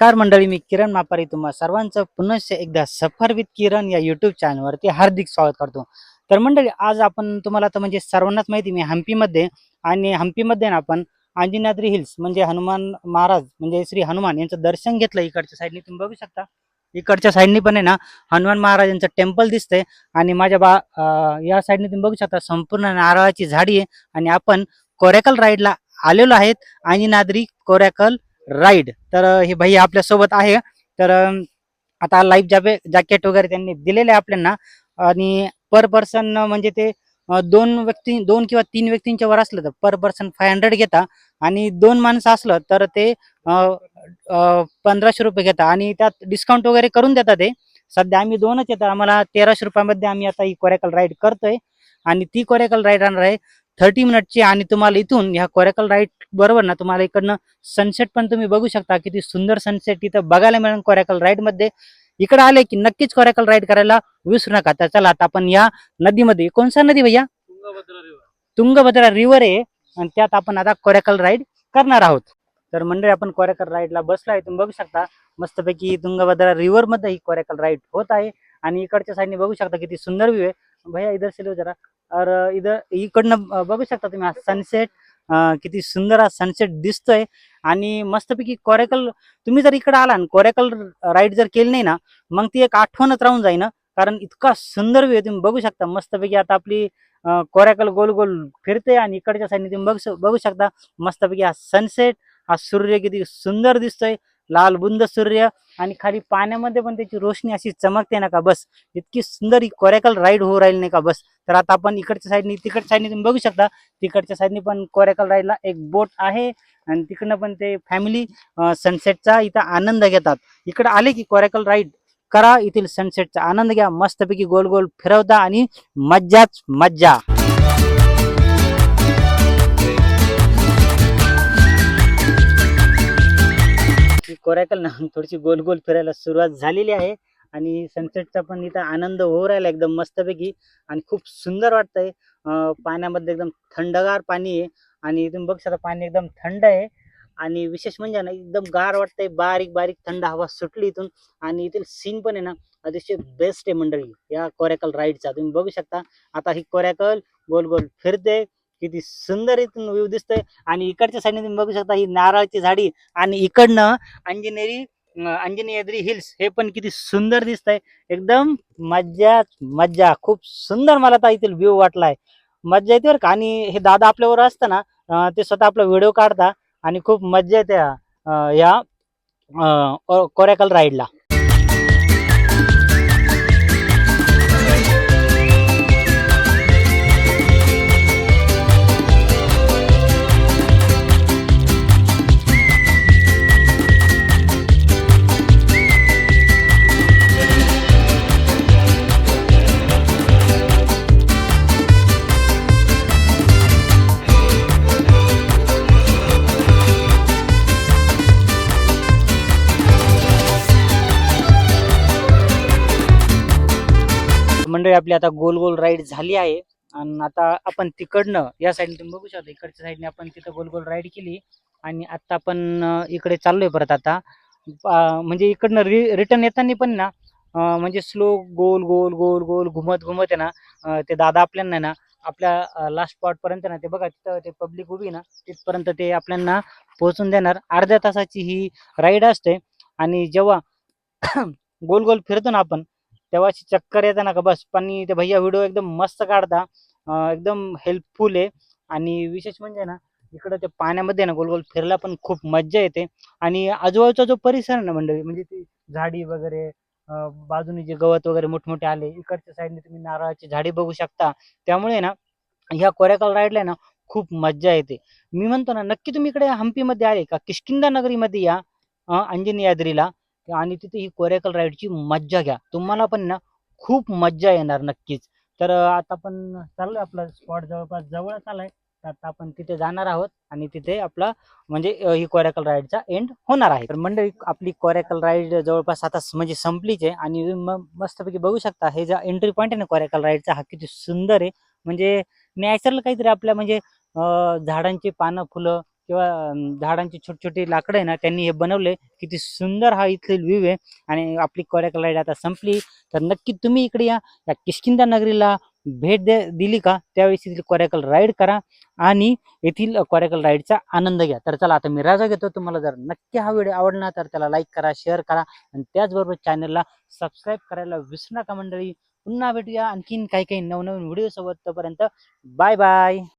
नमस्कार मंडळी मी किरण मापारी तुम्हा सर्वांचं पुनश्च एकदा सफर विथ किरण या युट्यूब चॅनलवरती हार्दिक स्वागत करतो. तर मंडळी आज आपण तुम्हाला तर म्हणजे सर्वांनाच माहिती मी हम्पीमध्ये आणि हम्पीमध्ये ना आपण अंजनाद्री हिल्स म्हणजे हनुमान महाराज म्हणजे श्री हनुमान यांचं दर्शन घेतलं इकडच्या साईडने तुम्ही बघू शकता. इकडच्या साईडनी पण आहे ना हनुमान महाराज यांचं टेम्पल दिसतंय आणि माझ्या बा या साईडने तुम्ही बघू शकता संपूर्ण नारळाची झाडी आहे आणि आपण कोरेकल राईडला आलेलो आहेत. अंजनाद्री कोरेकल राईड तर हे भैया आपल्यासोबत आहे. तर आता लाईफ जॅपे जॅकेट वगैरे त्यांनी दिलेले आहे आणि पर पर्सन म्हणजे ते दोन व्यक्ती दोन किंवा तीन व्यक्तींच्या वर असलं तर पर पर्सन फाय हंड्रेड घेता. आणि दोन माणसं असलं तर ते पंधराशे रुपये घेता. आणि त्यात डिस्काउंट वगैरे करून देतात ते. सध्या आम्ही दोनच येतात आम्हाला तेराशे रुपयामध्ये आम्ही आता ही कोरेकल राईड करतोय. आणि ती कोरेकल राईड राहणार आहे. थर्टी मिनिटची आणि तुम्हाला इथून ह्या कोरेकल राईड बरोबर ना तुम्हाला इकडनं सनसेट पण तुम्ही बघू शकता. किती सुंदर सनसेट इथं बघायला मिळेल कोरेकल राईडमध्ये. इकडे आले की नक्कीच कोरेकल राईड करायला विसरू नका. तर चला आता आपण या नदीमध्ये. कोणसा नदी भैया? तुंगभद्रा रिव्हर आहे. आणि त्यात आपण आता कोरेकल राईड करणार आहोत. तर मंडळी आपण कोरेकल राईडला बसलो आहे. तुम्ही बघू शकता मस्तपैकी तुंगभद्रा रिव्हरमध्ये ही कोरेकल राईड होत आहे. आणि इकडच्या साईडने बघू शकता किती सुंदर व्ह्यू आहे. भैया इधर से लो जरा. और इधर इकडनं बघू शकता तुम्ही सनसेट किती सुंदर हा सनसेट दिसतोय. आणि मस्तपैकी कोरेकल तुम्ही जर इकडे आला कोरेकल राईड जर केली नाही ना मग ती एक आठवणच राहून जाईन ना कारण इतका सुंदर व्ह्यू आहे तुम्ही बघू शकता मस्तपैकी आता आपली कोरेकल गोल गोल फिरते आणि इकडच्या साईडने तुम्ही बघू बघू शकता मस्तपैकी हा सनसेट हा सूर्य किती सुंदर दिसतोय. लाल बुंद सूर्य आणि खाली पाण्यामध्ये पण त्याची रोशनी अशी चमकते ना का? बस. इतकी सुंदर ही कोरेकल राईड होऊ राहील नाही का? बस. तर आता आपण इकडच्या साईडनी तिकडच्या साईडनी तुम्ही बघू शकता. तिकडच्या साईडनी पण कोरेकल राईडला एक बोट आहे आणि तिकडनं पण ते फॅमिली सनसेटचा इथं आनंद घेतात. इकडं आले की कोरेकल राईड करा येथील सनसेटचा आनंद घ्या. मस्तपैकी गोल गोल फिरवता आणि मज्जाच मज्जा. ही ना थोडीशी गोल गोल फिरायला सुरुवात झालेली आहे. आणि सनसेटचा पण इथं आनंद होऊ राहिला एकदम मस्तपैकी. आणि खूप सुंदर वाटतंय. पाण्यामध्ये एकदम थंडगार पाणी आहे. आणि तुम्ही बघू शकता पाणी एकदम थंड आहे. आणि विशेष म्हणजे ना एकदम गार वाटतंय. बारीक बारीक थंड हवा सुटली इथून. आणि इथील सीन पण आहे ना अतिशय बेस्ट आहे मंडळी या कोरॅकल राईडचा तुम्ही बघू शकता. आता ही कोरॅकल गोल गोल फिरते. किती सुंदर इथून व्ह्यू दिसतंय. आणि इकडच्या साईडने तुम्ही बघू शकता ही नारळाची झाडी आणि इकडनं अंजनेरी अं, हिल्स हे पण किती सुंदर दिसतंय. एकदम मज्जा मज्जा. खूप सुंदर मला आता इथील व्ह्यू वाटलाय. मज्जा येते बरं का? आणि हे दादा आपल्यावर असतं ना ते स्वतः आपला व्हिडिओ काढता आणि खूप मज्जा येते या अं, कोरेकल राईडला मंडळी आपली आता गोल गोल राईड झाली आहे. आणि आता आपण तिकडनं या साईडने तुम्ही बघू शकता इकडच्या साईडने आपण तिथं गोल गोल राईड केली. आणि आता आपण इकडे चाललोय परत आता. म्हणजे इकडनं रि रिटर्न येताना पण ना म्हणजे स्लो गोल गोल गोल गोल घुमत घुमत आहे ना ते दादा आपल्याला ना आपल्या लास्ट स्पॉट पर्यंत ना ते बघा तिथं ते पब्लिक उभी ना तिथपर्यंत ते आपल्याला पोहोचून देणार. अर्ध्या तासाची ही राईड असते. आणि जेव्हा गोल गोल फिरतो ना आपण तेव्हा अशी चक्कर येते ना का बस. पण ते भैया व्हिडिओ एकदम मस्त काढता. एकदम हेल्पफुल आहे. आणि विशेष म्हणजे ना इकडं ते पाण्यामध्ये ना गोल गोल फिरला पण खूप मज्जा येते. आणि आजूबाजूचा जो परिसर आहे ना मंडळी म्हणजे ती झाडी वगैरे बाजूने जे गवत वगैरे मोठमोठे आले इकडच्या साईडने तुम्ही नारळाची झाडी बघू शकता. त्यामुळे ना ह्या कोरेकल राईडला ना खूप मज्जा येते. मी म्हणतो ना नक्की तुम्ही इकडे हम्पीमध्ये आले का? किष्किंदा नगरीमध्ये या अंजनी याद्रीला आणि तिथे ही कोरेकल राईडची मज्जा घ्या. तुम्हाला पण ना खूप मज्जा येणार नक्कीच. तर आता आपण चाललोय आपला स्पॉट जवळपास जवळच आलाय. तर आता आपण तिथे जाणार आहोत आणि तिथे आपला म्हणजे ही कोरेकल राईडचा एंड होणार आहे. तर मंडळी आपली कोरेकल राईड जवळपास आता म्हणजे संपलीच आहे आणि तुम्ही म- मस्तपैकी बघू शकता हे ज्या एंट्री पॉईंट आहे ना कोरेकल राईडचा हा किती सुंदर आहे. म्हणजे नॅचरल काहीतरी आपल्या म्हणजे झाडांची पानं फुलं किंवा झाडांची छोटी छोटी लाकडं आहे ना त्यांनी हे बनवले. किती सुंदर हा इथले व्ह्यू आहे. आणि आपली कोरेकल राईड आता संपली. तर नक्की तुम्ही इकडे या. या किष्किंदा नगरीला भेट दे दिली का? त्यावेळेस इथली कोरेकल राईड करा. आणि येथील कोरेकल राईडचा आनंद घ्या. तर चला आता मी राजा घेतो. तुम्हाला जर नक्की हा व्हिडिओ आवडला तर त्याला लाईक करा शेअर करा. आणि त्याचबरोबर चॅनलला सबस्क्राईब करायला विसरू नका मंडळी. पुन्हा भेटूया. आणखीन काही काही नवनवीन व्हिडिओ सोबत तोपर्यंत बाय बाय